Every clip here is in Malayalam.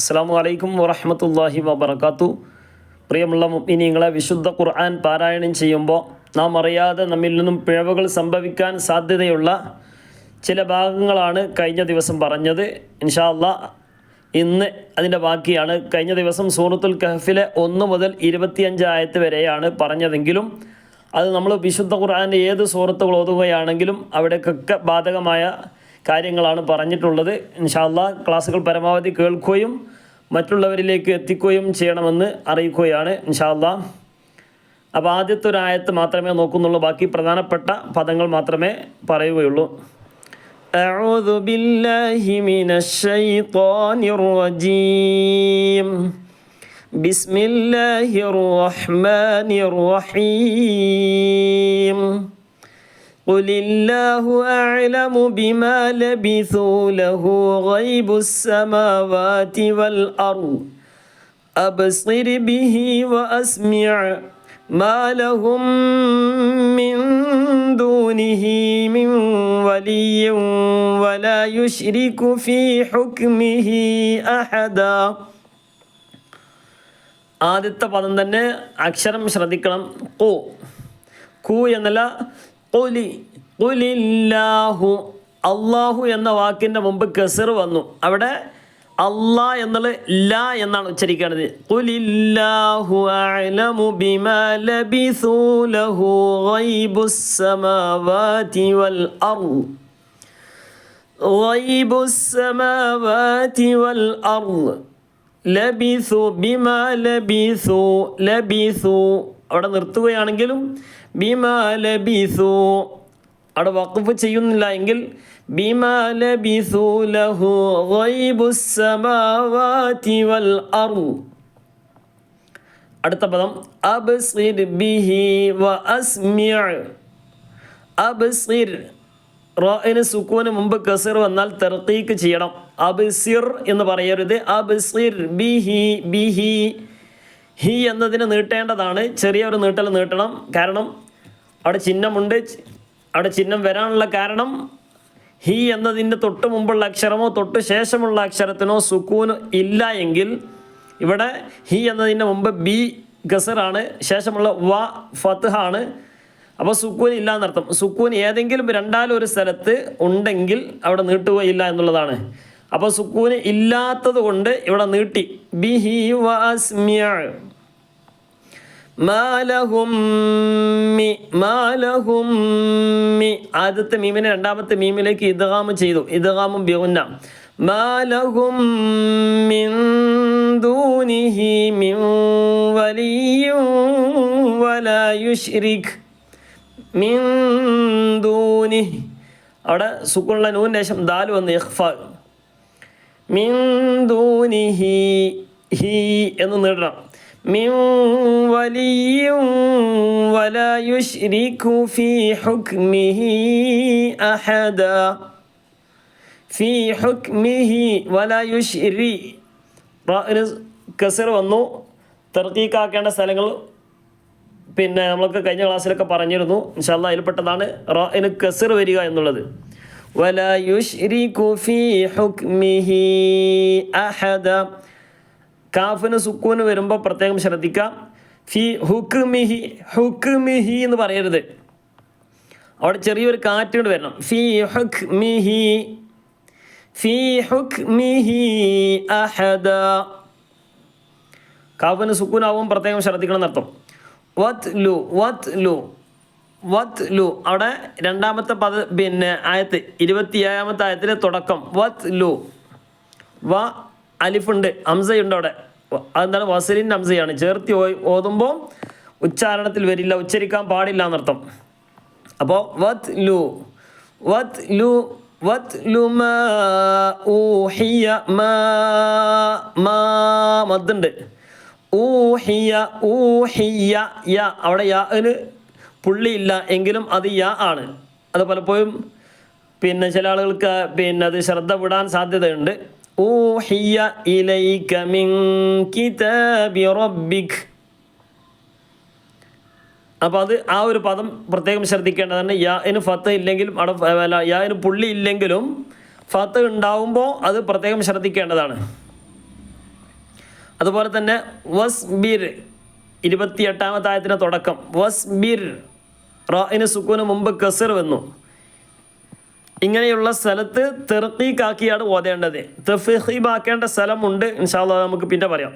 അസ്സാം വലൈക്കും വറഹമത്തല്ലാഹി വബർക്കാത്തു പ്രിയമുള്ള മുഅ്മിനീങ്ങളെ വിശുദ്ധ ഖുർആൻ പാരായണം ചെയ്യുമ്പോൾ നാം അറിയാതെ നമ്മിൽ നിന്നും പിഴവുകൾ സംഭവിക്കാൻ സാധ്യതയുള്ള ചില ഭാഗങ്ങളാണ് കഴിഞ്ഞ ദിവസം പറഞ്ഞത്. ഇൻഷാ അല്ലാ ഇന്ന് അതിന്റെ ബാക്കിയാണ്. കഴിഞ്ഞ ദിവസം സൂറത്തുൽ കഹഫിലെ ഒന്ന് മുതൽ ഇരുപത്തിയഞ്ച് ആയത്ത് വരെയാണ് പറഞ്ഞതെങ്കിലും അത് നമ്മൾ വിശുദ്ധ ഖുർആന്റെ ഏത് സൂറത്തുകൾ ഓതുകയാണെങ്കിലും അവിടേക്കൊക്കെ ബാധകമായ കാര്യങ്ങളാണ് പറഞ്ഞിട്ടുള്ളത്. ഇൻഷാല്ല ക്ലാസ്സുകൾ പരമാവധി കേൾക്കുകയും മറ്റുള്ളവരിലേക്ക് എത്തിക്കുകയും ചെയ്യണമെന്ന് അറിയിക്കുകയാണ് ഇൻഷാല്ല അപ്പോൾ ആദ്യത്തെ ഒരു ആയത്ത് മാത്രമേ നോക്കുന്നുള്ളൂ ബാക്കി പ്രധാനപ്പെട്ട പദങ്ങൾ മാത്രമേ പറയുകയുള്ളൂ أعوذ بالله من الشيطان الرجيم بسم الله الرحمن الرحيم قل الله أعلم بما لبثوا له غيب السماوات والأرض أبصر به وأسمع ما لهم من دونه من ولي ولا يشرك في حكمه أحدا ആദ്യത്തെ പദം തന്നെ അക്ഷരം ശ്രദ്ധിക്കണം കു കു എന്നല്ല കൊലി കുലില്ലാഹു അള്ളാഹു എന്ന വാക്കിൻ്റെ മുമ്പ് കെസർ വന്നു അവിടെ അള്ളാ എന്നുള്ളത് ല എന്നാണ് ഉച്ചരിക്കേണ്ടത് കുലില്ലാഹു അഅലമു ബിമാ ലബിസൂ ലഹു ഗൈബുസ് സമാവാതി വൽ അർദ് غيب السماوات والأرض ലബിസു ബിമ ലബിസു ലബിസു അവിടെ നിർത്തുകയാണെങ്കിലും ബിമ ലബിസു. അവിടെ വഖഫ് ചെയ്യുന്നില്ല എങ്കിൽ ബിമ ലഹു ഗൈബുസ് സമാവാതി വൽ അർദ്. അടുത്ത പദം അബ്സിർ ബിഹി വ അസ്മിഅ. അബ്സിർ റോയിന് സുക്കൂന് മുമ്പ് കസിർ വന്നാൽ തെർക്കീക്ക് ചെയ്യണം. അബ്സിർ എന്ന് പറയരുത്. അബ്സിർ ബിഹി ബിഹി ഹി എന്നതിന് നീട്ടേണ്ടതാണ്. ചെറിയ ഒരു നീട്ടൽ നീട്ടണം. കാരണം അവിടെ ചിഹ്നമുണ്ട്. അവിടെ ചിഹ്നം വരാനുള്ള കാരണം ഹി എന്നതിന്റെ തൊട്ട് മുമ്പുള്ള അക്ഷരമോ തൊട്ട് ശേഷമുള്ള അക്ഷരത്തിനോ സുക്കൂന് ഇല്ല എങ്കിൽ ഇവിടെ ഹി എന്നതിന്റെ മുമ്പ് ബി ഗസറാണ് ശേഷമുള്ള വ ഫത്ത്ഹ ആണ് അപ്പോൾ സുക്കൂൻ ഇല്ല എന്നർത്ഥം. സുക്കൂൻ ഏതെങ്കിലും രണ്ടാലും ഒരു സ്ഥലത്ത് ഉണ്ടെങ്കിൽ അവിടെ നീട്ടുകയില്ല എന്നുള്ളതാണ്. അപ്പോൾ സുക്കൂന് ഇല്ലാത്തത് കൊണ്ട് ഇവിടെ നീട്ടി. ബി ഹി വസ്മിയ ആദ്യത്തെ മീമിനെ രണ്ടാമത്തെ മീമിലേക്ക് ഇദ്ഗാം ചെയ്തു. ഇദ്ഗാമും ബിഗുന്ന. മാലഹും മിൻ ദൂനിഹി മിൻ വലാ യുശ്രിക് മിൻ ദൂനിഹി. അവിടെ സുക്കുള്ള നൂൻ ശേഷം ദാൽ വന്ന്. ഇഖ്ഫ മിൻ ദൂനിഹി ഹി എന്ന് നീട്ടണം മിൻ വലിയും വലാ يشرك ഫീ ഹുക്മിഹി അഹദ. ഫീ ഹുക്മിഹി വലാ يشري കസർ വന്നു. തർക്കീക്കാക്കേണ്ട സ്ഥലങ്ങൾ പിന്നെ നമ്മൾക്ക് കഴിഞ്ഞ ക്ലാസ്സിലൊക്കെ പറഞ്ഞിരുന്നു. ഇൻഷാല്ല അതിൽപ്പെട്ടതാണ് റോന് കസർ വരിക എന്നുള്ളത്. വല കുഫി ഫീ ഹുക്മിഹി അഹദ. കാഫിന് സുക്കൂന് വരുമ്പോൾ പ്രത്യേകം ശ്രദ്ധിക്കാം. ഫി ഹുക്മിഹി ഹുക്മിഹി എന്ന് പറയരുത്. അവിടെ ചെറിയൊരു കാറ്റുകൊണ്ട് വരണം. ഫി ഹുക്മിഹി ഫി ഹുക്മിഹി അഹദ. കാഫിന് സുക്കൂനാവും പ്രത്യേകം ശ്രദ്ധിക്കണം എന്നർത്ഥം. വത് ലു വത് ലു വത് ലു അവിടെ രണ്ടാമത്തെ പദ പിന്നെ ആയത്ത് ഇരുപത്തി ഏഴാമത്തെ ആയത്തിലെ തുടക്കം. വത് ലു വ അലിഫുണ്ട് അംസയുണ്ട് അവിടെ. അതെന്താണ്? വസലിൻ അംസയാണ് ചേർത്തി ഓതുമ്പോൾ ഉച്ചാരണത്തിൽ വരില്ല ഉച്ചരിക്കാൻ പാടില്ല എന്നർത്ഥം. അപ്പോൾ വത് ലു വത് ലു വത് ലു ഊഹിയ മാ മാ മദ്ദുണ്ട്. ഊഹിയ യ. അവിടെ യാന് പുള്ളിയില്ല എങ്കിലും അത് യ ആണ്. അത് പലപ്പോഴും പിന്നെ ചില ആളുകൾക്ക് പിന്നെ അത് ശ്രദ്ധ വിടാൻ സാധ്യതയുണ്ട്. ഊഹിയ ഇലൈക മിൻ കിതാബി ربك അപ്പോൾ അത് ആ ഒരു പദം പ്രത്യേകം ശ്രദ്ധിക്കേണ്ടതാണ്. യാന് ഫത്ത് ഇല്ലെങ്കിലും അട അല്ല യാ ഇന് പുള്ളി ഇല്ലെങ്കിലും ഫത്ത് ഉണ്ടാവുമ്പോൾ അത് പ്രത്യേകം ശ്രദ്ധിക്കേണ്ടതാണ്. അതുപോലെ തന്നെ വസ് ബിർ ഇരുപത്തിയെട്ടാമത്തായത്തിന്റെ തുടക്കം. വസ് ബിർ റ ഇന് സുക്കൂന് മുമ്പ് കസർ വന്നു. ഇങ്ങനെയുള്ള സ്ഥലത്ത് തെർക്കീക്കാക്കിയാണ് ഓതേണ്ടത്. തെഫീബാക്കേണ്ട സ്ഥലമുണ്ട്. ഇൻഷാല്ല നമുക്ക് പിന്നെ പറയാം.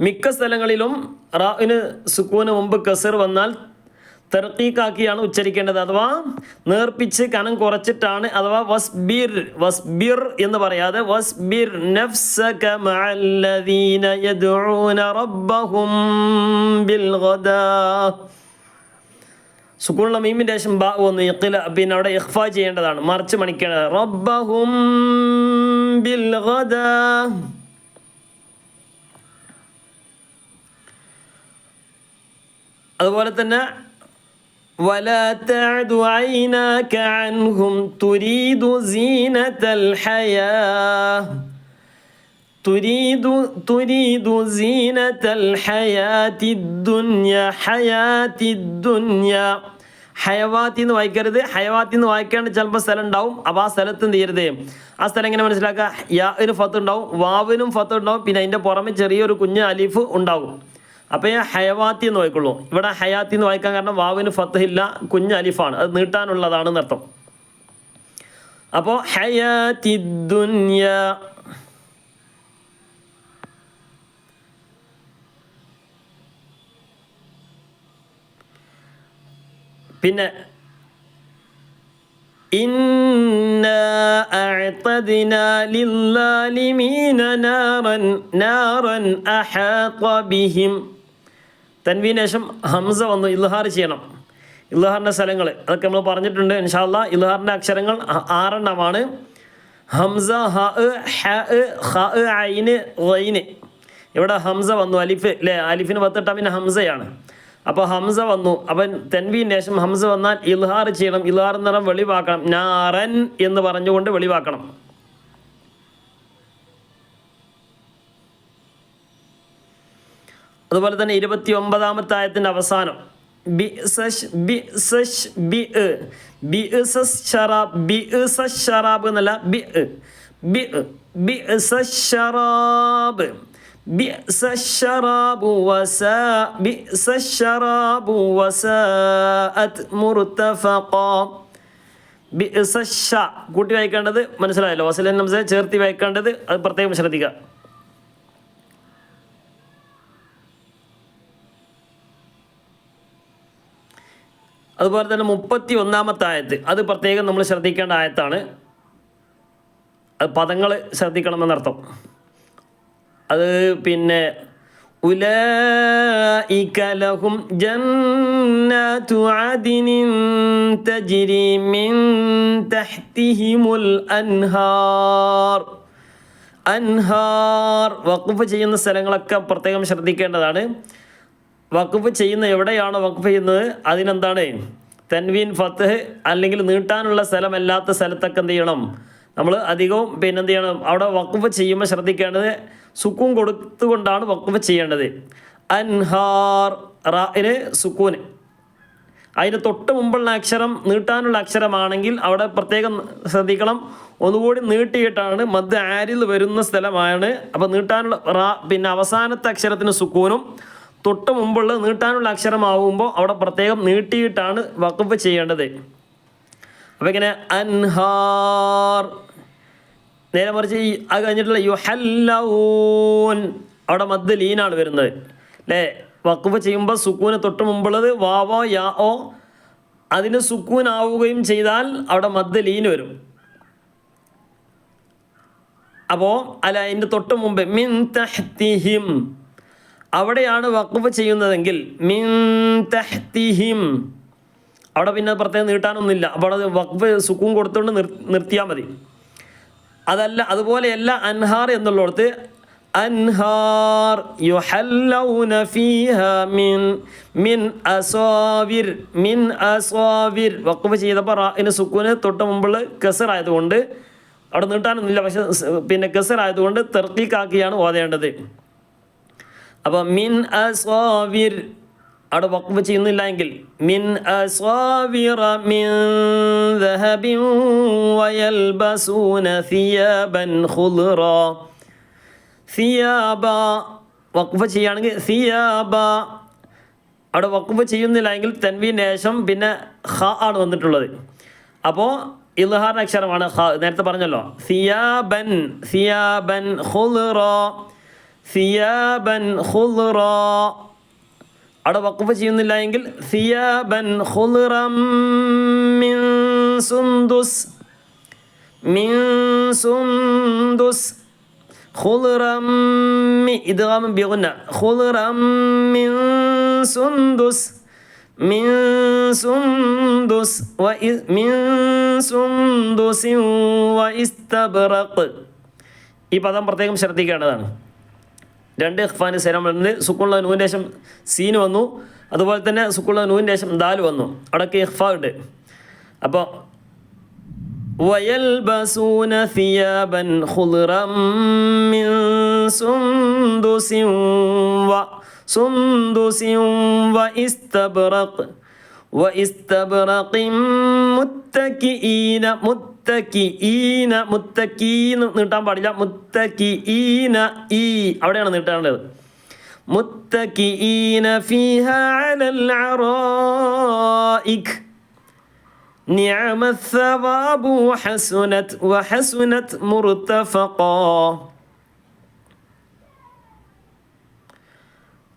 മിക്ക സ്ഥലങ്ങളിലും റാവിന് സുക്കൂന് മുമ്പ് കസർ വന്നാൽ തെർക്കീക്കാക്കിയാണ് ഉച്ചരിക്കേണ്ടത്. അഥവാ നേർപ്പിച്ച് കനം കുറച്ചിട്ടാണ് അഥവാ വസ്ബിർ വസ്ബിർ എന്ന് പറയാതെ വസ്ബിർ നഫ്സക മഅല്ലദീന യദ്ഊന റബ്ബഹും ബിൽ ഗദാ. സുക്കൂണുള്ള മീമിൻ്റെ ശേഷം ബാ ഒന്ന് ഇഖില പിന്നെ അവിടെ ഇഖ്ഫ ചെയ്യേണ്ടതാണ് മറിച്ച് മണിക്കേണ്ടത് റബ്ബഹും ബിൽ ഗദാ അതുപോലെ തന്നെ ولا تعد عيناك عنهم تريد زينة الحياة تريد تريد زينة الحياة الدنيا حياة الدنيا ഹയവാത്തി എന്ന് വായിക്കരുത്. ഹയവാത്തി എന്ന് വായിക്കേണ്ട ചിലപ്പോൾ സ്ഥലം ഉണ്ടാവും അപ്പോൾ ആ സ്ഥലത്ത് എന്ത് ചെയ്യരുത്? ആ സ്ഥലം എങ്ങനെ മനസ്സിലാക്കുക? യാവിന് ഫത്ത് ഉണ്ടാവും വാവിനും ഫത്ത് ഉണ്ടാവും പിന്നെ അതിന്റെ പുറമെ ചെറിയൊരു കുഞ്ഞ് അലിഫ് ഉണ്ടാവും. അപ്പോൾ ഞാൻ ഹയവാത്തി എന്ന് വായിക്കുള്ളൂ. ഇവിടെ ഹയാത്തി എന്ന് വായിക്കാൻ കാരണം വാവിന് ഫത്ത് ഇല്ല കുഞ്ഞ് അലിഫാണ്. അത് നീട്ടാനുള്ളതാണ് എന്നർത്ഥം. അപ്പോൾ ഹയാത്തി ദുന്യ തൻവീന് ശേഷം ഹംസ വന്നു ഇൽഹാർ ചെയ്യണം. ഇൽഹാറിന്റെ സ്ഥലങ്ങൾ അതൊക്കെ നമ്മൾ പറഞ്ഞിട്ടുണ്ട് ഇൻഷാല്ല ഇൽഹാറിന്റെ അക്ഷരങ്ങൾ ആറെണ്ണമാണ്. ഹംസ ഹ ഹ ഐന് ഇവിടെ ഹംസ വന്നു അലിഫ് അല്ലേ അലിഫിന് പത്തെട്ടാം പിന്നെ ഹംസയാണ്. അപ്പോൾ ഹംസ വന്നു. അവൻ തെൻവീൻ ശേഷം ഹംസ വന്നാൽ ഇൽഹാർ ചെയ്യണം ഇൽഹാർ എന്ന് പറഞ്ഞാൽ വെളിവാക്കണം. നാറൻ എന്ന് പറഞ്ഞുകൊണ്ട് വെളിവാക്കണം. അതുപോലെ തന്നെ ഇരുപത്തി ഒമ്പതാമത്തെ ആയത്തിന്റെ അവസാനം. ബി സഷ് ബി സഷ് ബി ബി സസ് ഷറാബ് ബി സസ് ഷറാബ് എന്നല്ല ബി ബി ബി സസ് ഷറാബ് ബി الشراب وساء بئس الشراب وساءت مرتفقا. കൂട്ടി വായിക്കേണ്ടത് മനസ്സിലായല്ലോ. വസലൻ നംസ ചേർത്തി വായിക്കേണ്ടത് അത് പ്രത്യേകം ശ്രദ്ധിക്കുക. അതുപോലെ തന്നെ മുപ്പത്തി ഒന്നാമത്തെ ആയത്ത്. അത് പ്രത്യേകം നമ്മൾ ശ്രദ്ധിക്കേണ്ട ആയത്താണ്. അത് പദങ്ങൾ ശ്രദ്ധിക്കണമെന്നർത്ഥം. അത് പിന്നെ أولئك لهم جنات عدن تجري من تحتهم الأنهار അൻഹാർ വഖഫ് ചെയ്യുന്ന സ്ഥലങ്ങളൊക്കെ പ്രത്യേകം ശ്രദ്ധിക്കേണ്ടതാണ് വഖഫ് ചെയ്യുന്ന എവിടെയാണ് വഖഫ് ചെയ്യുന്നത് അതിനെന്താണ് തൻവീൻ ഫത്ത് അല്ലെങ്കിൽ നീട്ടാനുള്ള സ്ഥലമല്ലാത്ത സ്ഥലത്തൊക്കെ എന്ത് ചെയ്യണം നമ്മൾ അധികവും പിന്നെ എന്ത് ചെയ്യണം അവിടെ വഖഫ് ചെയ്യുമ്പോൾ ശ്രദ്ധിക്കേണ്ടത് സുക്കൂൻ കൊടുത്തുകൊണ്ടാണ് വഖഫ് ചെയ്യേണ്ടത്. അൻഹാർ റായിന് സുക്കൂന്. അതിന് തൊട്ട് മുമ്പുള്ള അക്ഷരം നീട്ടാനുള്ള അക്ഷരമാണെങ്കിൽ അവിടെ പ്രത്യേകം ശ്രദ്ധിക്കണം. ഒന്നുകൂടി നീട്ടിയിട്ടാണ് മദ് ആരിൽ വരുന്ന സ്ഥലമാണ്. അപ്പോൾ നീട്ടാനുള്ള റാ പിന്നെ അവസാനത്തെ അക്ഷരത്തിന് സുക്കൂനും. തൊട്ട് മുമ്പുള്ള നീട്ടാനുള്ള അക്ഷരമാവുമ്പോൾ അവിടെ പ്രത്യേകം നീട്ടിയിട്ടാണ് വഖഫ് ചെയ്യേണ്ടത്. അപ്പോൾ ഇങ്ങനെ അൻഹാർ നേരെ മറിച്ച് ഈ അത് കഴിഞ്ഞിട്ടുള്ള യുഹല്ലൂൻ അവിടെ മദ് ലീനാണ് വരുന്നത്. അല്ലേ വക്കുഫ് ചെയ്യുമ്പോൾ സുക്കൂന് തൊട്ട് മുമ്പുള്ളത് വാവോ യാ ഓ അതിന് സുക്കൂൻ ആവുകയും ചെയ്താൽ അവിടെ മദ് ലീൻ വരും. അപ്പോൾ അല്ല അതിന്റെ തൊട്ട് മുമ്പ് മിൻ തഹ്തിഹിം. അവിടെയാണ് വക്കുഫ് ചെയ്യുന്നതെങ്കിൽ മിൻ തഹ്തിഹിം. അവിടെ പിന്നെ പ്രത്യേകം നീട്ടാനൊന്നുമില്ല. അപ്പോൾ അവിടെ വക്കുഫ് സുക്കൂൻ കൊടുത്തുകൊണ്ട് നിർ നിർത്തിയാൽ മതി. അതല്ല അതുപോലെയല്ല അൻഹാർ എന്നുള്ളിടത്ത് അൻഹാർ യുഹല്ലൗന മിൻ മിൻ മിൻ വഖഫ് ചെയ്തപ്പോൾ റാഇന് സുക്കൂന് തൊട്ട് മുമ്പുള്ള കസറായതുകൊണ്ട് അവിടെ നീട്ടാനൊന്നുമില്ല പക്ഷെ പിന്നെ പിന്നെ കസറായതുകൊണ്ട് തെർക്കിക്കാക്കിയാണ് ഓതേണ്ടത്. അപ്പോൾ മിൻ അസ്വാവിർ അവിടെ വക്ഫ് ചെയ്യുന്നില്ല എങ്കിൽ മിൻ അസ്വാബിറ മിൻ ചെയ്യുകയാണെങ്കിൽ സിയാബ. അവിടെ വക്ഫ് ചെയ്യുന്നില്ല എങ്കിൽ തൻവീൻ നേശം പിന്നെ ഹ ആണ് വന്നിട്ടുള്ളത്. അപ്പോൾ ഇൽഹാർ അക്ഷരമാണ് ഹ നേരത്തെ പറഞ്ഞല്ലോ. സിയാബൻ സിയാബൻ ഹുൽറോ സിയാബൻ ഹുൽറോ അവിടെ വക്കുഫ് ചെയ്യുന്നില്ല എങ്കിൽ സിയാബൻ മിൻ സുന്ദുസ് മിൻ സുന്ദുസ് ഖുൽറമ്മി സുന്ദുസ് മിൻ മിൻ ഈ പദം പ്രത്യേകം ശ്രദ്ധിക്കേണ്ടതാണ്. രണ്ട് ഇഖ്ഫാന് സേരം വരുന്നത് സുക്കുള്ള നൂൻ്റെ ശേഷം സീന് വന്നു അതുപോലെ തന്നെ സുക്കുള്ള നൂൻ്റെ ശേഷം ദാല് വന്നു അവിടെയൊക്കെ ഇഖ്ഫ ഉണ്ട് അപ്പോൾ ويلبسون ثيابا خضرا من سندس وسندس واستبرق واستبرق متكئين متكئين متكئين നീട്ടാൻ പാടില്ല മുത്തക്കിഈന ഈ അവിടെയാണ് നീട്ടേണ്ടത് മുത്തക്കിഈന ഫീഹ അലൽ അറായിക് نعم الثواب وحسنت وحسنت مرتفقا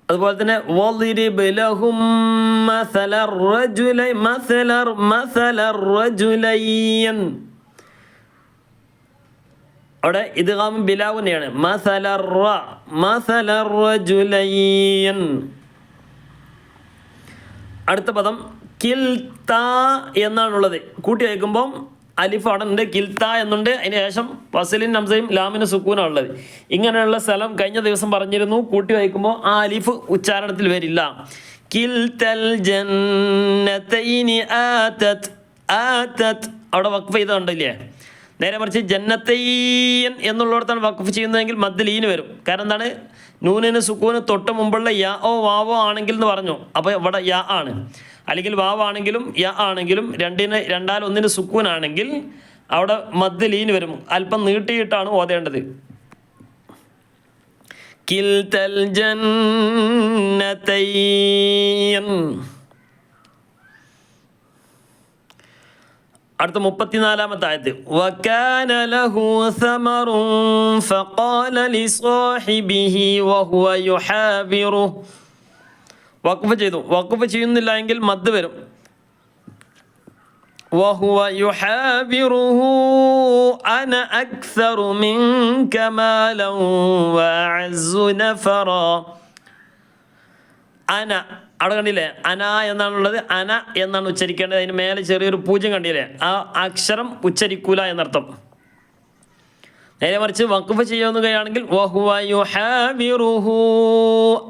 അതുപോലെ തന്നെ وَضْرِبْ لَهُمْ مَثَلَ الرَّجُلَيْنِ مَثَلَ مَثَلَ الرَّجُلَيْنِ അവിടെ ഇദ്ഗാം ബിലാവുന്നെയാണ് അടുത്ത പദം കിൽത്ത എന്നാണുള്ളത്. കൂട്ടി വയ്ക്കുമ്പം ഉണ്ട്. കിൽത്ത എന്നുണ്ട്. അതിന് ശേഷം വസലിൻ നംസയും ലാമിന് സുക്കൂനാണ് ഉള്ളത്. ഇങ്ങനെയുള്ള സ്ഥലം കഴിഞ്ഞ ദിവസം പറഞ്ഞിരുന്നു. കൂട്ടി വയ്ക്കുമ്പോൾ ആ അലിഫ് ഉച്ചാരണത്തിൽ വരില്ല. കിൽത്തൽ ജന്നതൈനി ആതത് അവിടെ വക്ഫ് ചെയ്തുകൊണ്ടില്ലേ നേരെ മറിച്ച് ജന്നത്തയ്യൻ എന്നുള്ളിടത്താണ് വഖഫ് ചെയ്യുന്നതെങ്കിൽ മദ്ദലീന് വരും. കാരണം എന്താണ്? നൂനിന് സുക്കൂന് തൊട്ട് മുമ്പുള്ള യാ ഓ വാവോ ആണെങ്കിൽ എന്ന് പറഞ്ഞു. അപ്പോൾ ഇവിടെ യാ ആണ്. അല്ലെങ്കിൽ വാവ് ആണെങ്കിലും യാ ആണെങ്കിലും രണ്ടിന് രണ്ടാൽ ഒന്നിന് സുക്കൂനാണെങ്കിൽ അവിടെ മദ്ദലീന് വരും. അല്പം നീട്ടിയിട്ടാണ് ഓതേണ്ടത്. കിൽത്തൽ ജന്നത്തയ്യൻ. അടുത്ത മുപ്പത്തിനാലാമത്തെ ആയത്ത് വക്കാന ലഹു സമറും ഫഖാല ലിസാഹിബിഹി വഹുവ യുഹാബിറുഹു വഖഫ് ചെയ്തു വഖഫ് ചെയ്യുന്നില്ല എങ്കിൽ മദ് വരും وهو يحاوره أنا أكثر منك مالا وأعز نفرا അന അവിടെ കണ്ടില്ലേ? അന എന്നാണുള്ളത്? അന എന്നാണ് ഉച്ചരിക്കേണ്ടത്. അതിന് മേലെ ചെറിയൊരു പൂജ്യം കണ്ടില്ലേ? ആ അക്ഷരം ഉച്ചരിക്കൂല എന്നർത്ഥം. നേരെ മറിച്ച് വക്കുഫ് ചെയ്യുകയാണെങ്കിൽ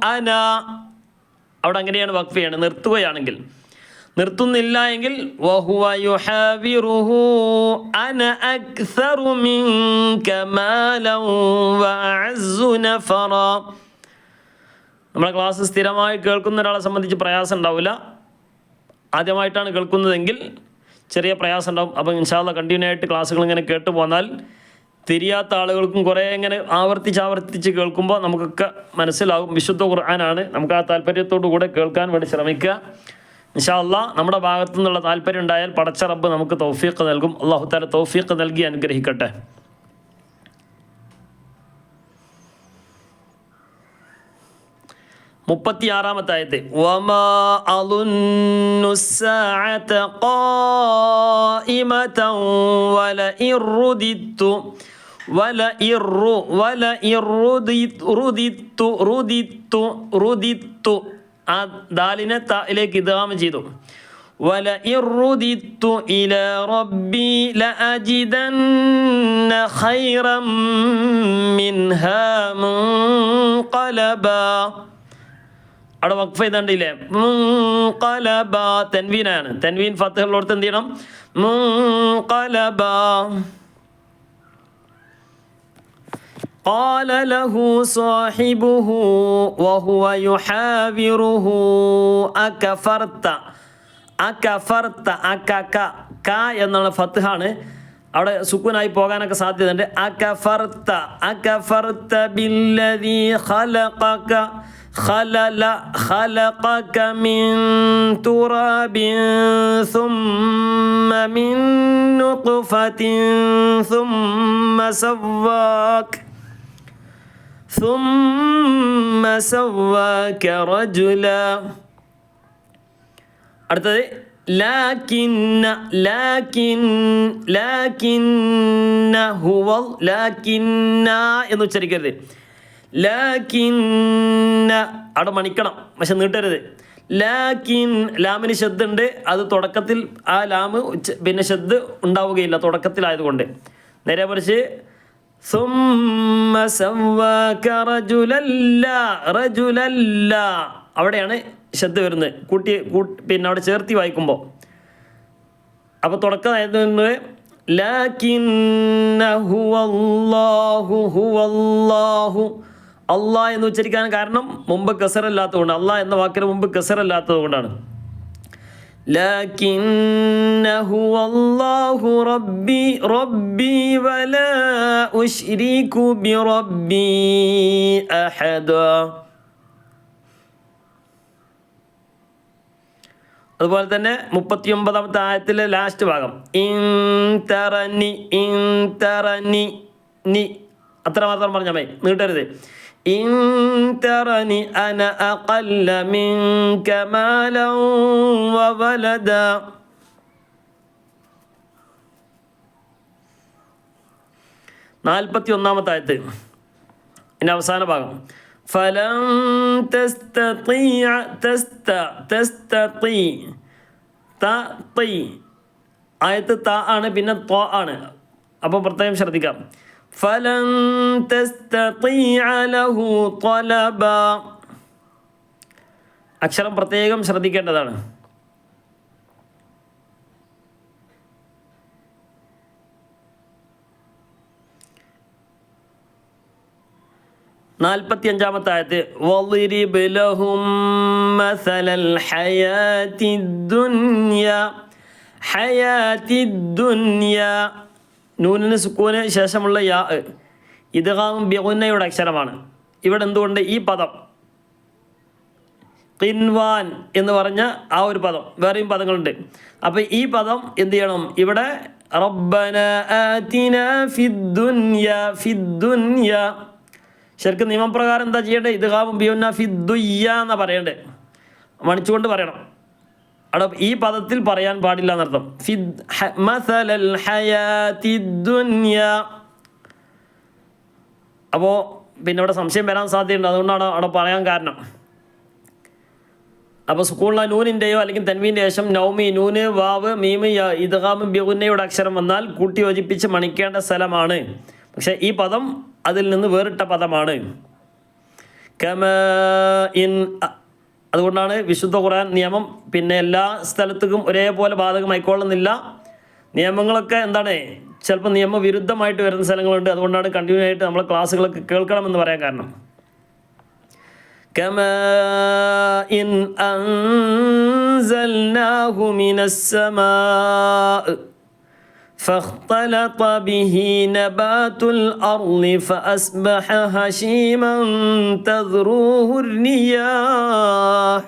അന. അവിടെ അങ്ങനെയാണ് വക്ഫ് ചെയ്യണത്. നിർത്തുകയാണെങ്കിൽ. നിർത്തുന്നില്ല എങ്കിൽ അന നമ്മളെ ക്ലാസ് സ്ഥിരമായി കേൾക്കുന്ന ഒരാളെ സംബന്ധിച്ച് പ്രയാസം ഉണ്ടാവില്ല. ആദ്യമായിട്ടാണ് കേൾക്കുന്നതെങ്കിൽ ചെറിയ പ്രയാസം ഉണ്ടാവും. അപ്പം ഇൻഷാല്ല കണ്ടിന്യൂ ആയിട്ട് ക്ലാസ്സുകൾ ഇങ്ങനെ കേട്ട് പോന്നാൽ തിരിയാത്ത ആളുകൾക്കും കുറേ ഇങ്ങനെ ആവർത്തിച്ച് ആവർത്തിച്ച് കേൾക്കുമ്പോൾ നമുക്കൊക്കെ മനസ്സിലാവും. വിശുദ്ധ ഖുർആനാണ്. നമുക്ക് ആ താല്പര്യത്തോടു കൂടെ കേൾക്കാൻ വേണ്ടി ശ്രമിക്കുക. ഇൻഷാല്ല നമ്മുടെ ഭാഗത്തു നിന്നുള്ള താല്പര്യം ഉണ്ടായാൽ പടച്ച റബ്ബ് നമുക്ക് തൗഫീഖ് നൽകും. അള്ളാഹു താല തൗഫീഖ് നൽകി അനുഗ്രഹിക്കട്ടെ. മുപ്പത്തിയാറാമത്തെ ആയത്ത് വമാ അളുന്നു الساعة قائمة ولئن رددت ولئن ر- ولئن رددت رددت رددت رددت ആ ദാലിനെ തായിലേക്ക് ഇതാമ ചെയ്തു ولئن رددت إلى ربي لأجدن خيرا منها منقلبا അവിടെ വഖഫ് ചെയ്തണ്ടില്ലേ മുൻകലബ തെൻവീനാണ് തെൻവീൻ ഫത്തുകളിലോടത്ത് എന്ത് ചെയ്യണം മുൻകലബ قال له صاحبه وهو يحاوره أكفرت أكفرت أكك ക എന്നുള്ള ഫത്ഹാണ് അവിടെ സുക്കൂനായി പോകാനൊക്കെ സാധ്യതയുണ്ട് അകഫർത്ത അകഫർത്ത ബില്ലദീ ഖലഖക خلل خلقك من تراب ثم من نطفة ثم سواك ثم سواك رجلا അടുത്തത് ലാക്കിന്ന ലാക്കിൻ ലാക്കിന്ന ഹുവൽ ലാക്കിന്ന എന്ന് ഉച്ചരിക്കരുത് ലാക്കിന്ന അവിടെ മണിക്കണം പക്ഷെ നീട്ടരുത്. ലാക്കിൻ ലാമിന് ശബ്ദുണ്ട് അത് തുടക്കത്തിൽ ആ ലാമ് പിന്നെ ശബ്ദ് ഉണ്ടാവുകയില്ല തുടക്കത്തിലായതുകൊണ്ട്. നേരെ പറിച്ച് അവിടെയാണ് ശബ്ദ വരുന്നത്. കൂട്ടി പിന്നെ അവിടെ ചേർത്തി വായിക്കുമ്പോൾ അപ്പോൾ തുടക്കമായതുകൊണ്ട് ലാക്കിൻ ഹുവല്ലാഹു ഹുവല്ലാഹു. അള്ളാഹ് എന്ന് ഉച്ചരിക്കാൻ കാരണം മുമ്പ് കസറല്ലാത്തതുകൊണ്ട് അള്ളാഹ് എന്ന വാക്കിന് മുമ്പ് കസറല്ലാത്തത് കൊണ്ടാണ് لكن هو الله ربي ربي ولا أشرك بربي أحدا അതുപോലെ തന്നെ മുപ്പത്തി ഒമ്പതാമത്തെ ആയത്തിലെ ലാസ്റ്റ് ഭാഗം ഇൻ തറനി ഇൻ തറനി നി അത്ര മാത്രം പറഞ്ഞാൽ മതി നീട്ടരുത് ഇൻ ترني അന അഖല്ല منك മാലൻ വവലദ നാൽപ്പത്തി ഒന്നാമത്തെ ആയത്ത് എന്റെ അവസാന ഭാഗം. ഫലം ആയത്ത് ത ആണ് പിന്നെ ത്വ ആണ്. അപ്പോൾ പ്രത്യേകം ശ്രദ്ധിക്കാം. ഫലം تستطيع ലഹു طلبا. അക്ഷരം പ്രത്യേകം ശ്രദ്ധിക്കേണ്ടതാണ്. നാൽപ്പത്തി അഞ്ചാമത്തെ ആയത്ത് വളിരിബ് ലഹും മസലൽ ഹയാത്തി ദുനിയ ഹയാത്തി ദുനിയ. നൂനിന് സുക്കൂന് ശേഷമുള്ള യാ ഇദ്ഗാമും ബിഗുന്നയുടെ അക്ഷരമാണ്. ഇവിടെ എന്തുകൊണ്ട് ഈ പദം? കിൻവാൻ എന്ന് പറഞ്ഞ ആ ഒരു പദം. വേറെയും പദങ്ങളുണ്ട്. അപ്പോൾ ഈ പദം എന്ത് ചെയ്യണം? ഇവിടെ ശരിക്കും നിയമപ്രകാരം എന്താ ചെയ്യേണ്ടത്? ഇത് കാവും ബിയുന്ന ഫിദ്ദുയ്യ എന്നാ പറയണ്ടേ മണിച്ചുകൊണ്ട് പറയണം. അവിടെ ഈ പദത്തിൽ പറയാൻ പാടില്ല എന്നർത്ഥം. അപ്പോൾ പിന്നെ ഇവിടെ സംശയം വരാൻ സാധ്യതയുണ്ട്. അതുകൊണ്ടാണ് അവിടെ പറയാൻ കാരണം. അപ്പോൾ സ്കൂളിലെ നൂനിന്റെയോ അല്ലെങ്കിൽ തൻവീന്റെ ശേഷം നൗമി നൂന് വാവ് മീമ് ഇദ്ഗാമ് ബിഗുന്നയുടെ അക്ഷരം വന്നാൽ കൂട്ടി യോജിപ്പിച്ച് മണിക്കേണ്ട സ്ഥലമാണ്. പക്ഷേ ഈ പദം അതിൽ നിന്ന് വേറിട്ട പദമാണ്. ഇൻ അതുകൊണ്ടാണ് വിശുദ്ധ ഖുർആൻ നിയമം പിന്നെ എല്ലാ സ്ഥലത്തേക്കും ഒരേപോലെ ബാധകമായിക്കൊള്ളുന്നില്ല നിയമങ്ങളൊക്കെ എന്താണ് ചിലപ്പോൾ നിയമവിരുദ്ധമായിട്ട് വരുന്ന സ്ഥലങ്ങളുണ്ട് അതുകൊണ്ടാണ് കണ്ടിന്യൂ ആയിട്ട് നമ്മൾ ക്ലാസ്സുകളൊക്കെ കേൾക്കണമെന്ന് പറയാൻ കാരണം كماء أنزلناه من السماء فاختلط به نبات الأرض فأصبح هشيما تذروه الرياح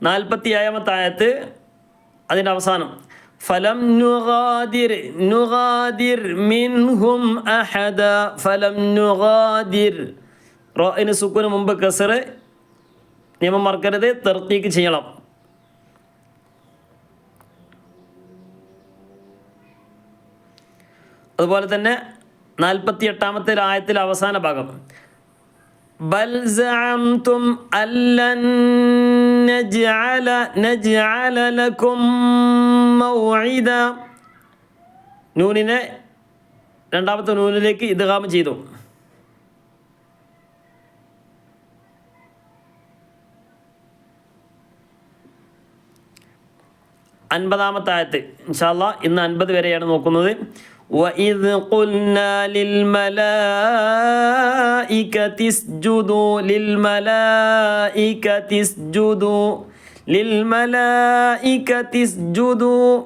നാൽപ്പത്തി ഏഴാമത്തെ ആയത്ത് അതിൻ്റെ അവസാനം ഫലം നുഗാദിർ നുഗാദിർ മിൻഹും അഹദ ഫലം നുഗാദിർ റോയിന് സുക്കുന് മുമ്പ് കസർ നിയമം മറക്കരുത് തെർത്തിക്ക് ചെയ്യണം. അതുപോലെ തന്നെ നാൽപ്പത്തി എട്ടാമത്തെ ആയത്തിൽ അവസാന ഭാഗം. ബൽ സഅംതും നജ്അല നജ്അല ലക്കും മൗഇദ. നൂനിനെ രണ്ടാമത്തെ നൂനിലേക്ക് ഇദ്ഗാം ചെയ്തു. അൻപതാമത്തെ ആയത്ത് ഇൻഷാല്ല ഇന്ന് അൻപത് വരെയാണ് നോക്കുന്നത് وَإِذْ قُلْنَا لِلْمَلَائِكَةِ اسْجُدُوا لِلْمَلَائِكَةِ اسْجُدُوا للملائكة اسجدوا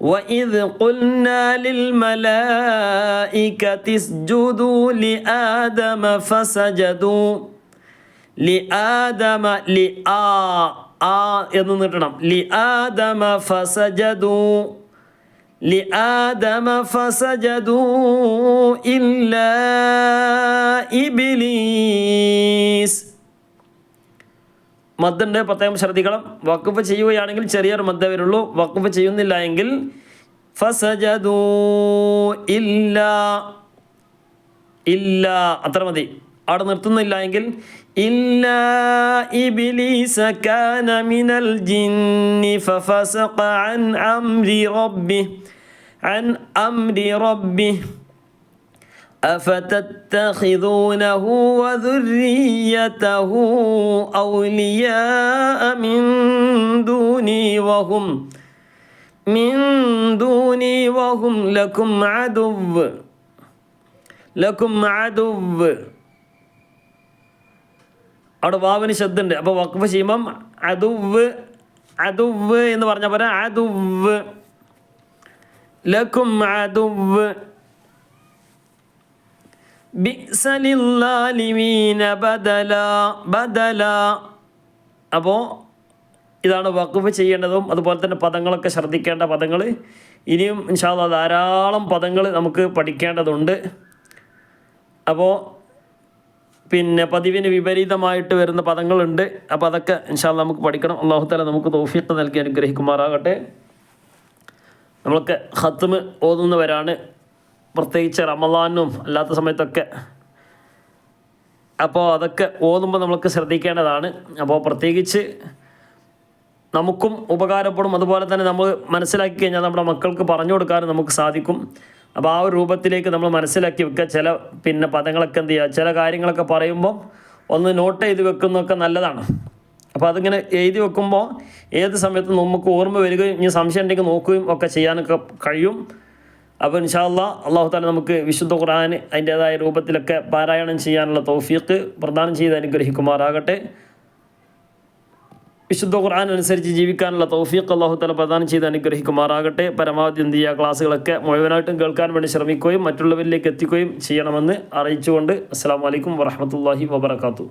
وإذ قلنا للملائكة اسجدوا لآدم فسجدوا لآدم لآ ആ എന്ന് നീട്ടണം. ലി ആദമ ഫസജദു. ലി ആദമ ഫസജദു ഇല്ല ഇബിലീസ്. മദ്ദുണ്ട് പ്രത്യേകം ശ്രദ്ധിക്കണം. വക്കുഫ് ചെയ്യുകയാണെങ്കിൽ ചെറിയൊരു മദ്ദ വരുള്ളൂ. വക്കുഫ് ചെയ്യുന്നില്ല എങ്കിൽ ഫസജദു ഇല്ല. ഇല്ല. അത്ര മതി. അവിടെ നിർത്തുന്നില്ല എങ്കിൽ ഇല്ല ഇബ്ലീസ കാന മിനൽ ജിന്നി ഫഫസഖ അൻ അംരി റബ്ബി عن أمر ربه أفتتخذونه وذريته أولياء من دوني وهم من دوني وهم لكم عدو ലക്കും അദുവ് അവിടെ വാവിന് ശബ്ദമുണ്ട് അപ്പോൾ വഖഫ് ചെയ്യുമ്പം അതുവ് അതുവ് എന്ന് പറഞ്ഞ പോലെ അതുവ്. ലക്കും അതുവ്. അപ്പോൾ ഇതാണ് വഖഫ് ചെയ്യേണ്ടതും അതുപോലെ തന്നെ പദങ്ങളൊക്കെ ശ്രദ്ധിക്കേണ്ട പദങ്ങൾ ഇനിയും ഇൻഷാല്ല ധാരാളം പദങ്ങൾ നമുക്ക് പഠിക്കേണ്ടതുണ്ട്. അപ്പോൾ പിന്നെ പതിവിന് വിപരീതമായിട്ട് വരുന്ന പദങ്ങളുണ്ട്. അപ്പോൾ അതൊക്കെ ഇൻഷാല്ല നമുക്ക് പഠിക്കണം. അള്ളാഹു താല നമുക്ക് തോഫിയത്ത് നൽകി അനുഗ്രഹിക്കുമാറാകട്ടെ. നമ്മളൊക്കെ ഹത്തുമ് ഓതുന്നവരാണ്. പ്രത്യേകിച്ച് റമദാനും അല്ലാത്ത സമയത്തൊക്കെ. അപ്പോൾ അതൊക്കെ ഓതുമ്പോൾ നമുക്ക് ശ്രദ്ധിക്കേണ്ടതാണ്. അപ്പോൾ പ്രത്യേകിച്ച് നമുക്കും ഉപകാരപ്പെടും. അതുപോലെ തന്നെ നമ്മൾ മനസ്സിലാക്കി കഴിഞ്ഞാൽ നമ്മുടെ മക്കൾക്ക് പറഞ്ഞു കൊടുക്കാനും നമുക്ക് സാധിക്കും. അപ്പോൾ ആ ഒരു രൂപത്തിലേക്ക് നമ്മൾ മനസ്സിലാക്കി വെക്കുക. ചില പിന്നെ പദങ്ങളൊക്കെ എന്ത് ചെയ്യുക? ചില കാര്യങ്ങളൊക്കെ പറയുമ്പോൾ ഒന്ന് നോട്ട് ചെയ്ത് വെക്കുന്നതൊക്കെ നല്ലതാണ്. അപ്പോൾ അതിങ്ങനെ എഴുതി വെക്കുമ്പോൾ ഏത് സമയത്ത് നമുക്ക് ഓർമ്മ വരികയും ഇനി സംശയം ഉണ്ടെങ്കിൽ നോക്കുകയും ഒക്കെ ചെയ്യാനൊക്കെ കഴിയും. അപ്പോൾ ഇൻഷാല്ല അള്ളാഹു താല നമുക്ക് വിശുദ്ധ ഖുർആൻ അതിന്റേതായ രൂപത്തിലൊക്കെ പാരായണം ചെയ്യാനുള്ള തൗഫീഖ് പ്രദാനം ചെയ്ത് അനുഗ്രഹിക്കുമാറാകട്ടെ. വിശുദ്ധ ഖുർആൻ അനുസരിച്ച് ജീവിക്കാനുള്ള തൗഫീഖ് അള്ളാഹു തല പ്രദാനം ചെയ്ത് അനുഗ്രഹിക്കുമാറാകട്ടെ. പരമാവധി എന്ത് ചെയ്യുക? ക്ലാസ്സുകളൊക്കെ മുഴുവനായിട്ടും കേൾക്കാൻ വേണ്ടി ശ്രമിക്കുകയും മറ്റുള്ളവരിലേക്ക് എത്തിക്കുകയും ചെയ്യണമെന്ന് അറിയിച്ചുകൊണ്ട്. അസ്സാം വലൈക്കും വറഹമത്തല്ലാഹി വബർക്കാത്തു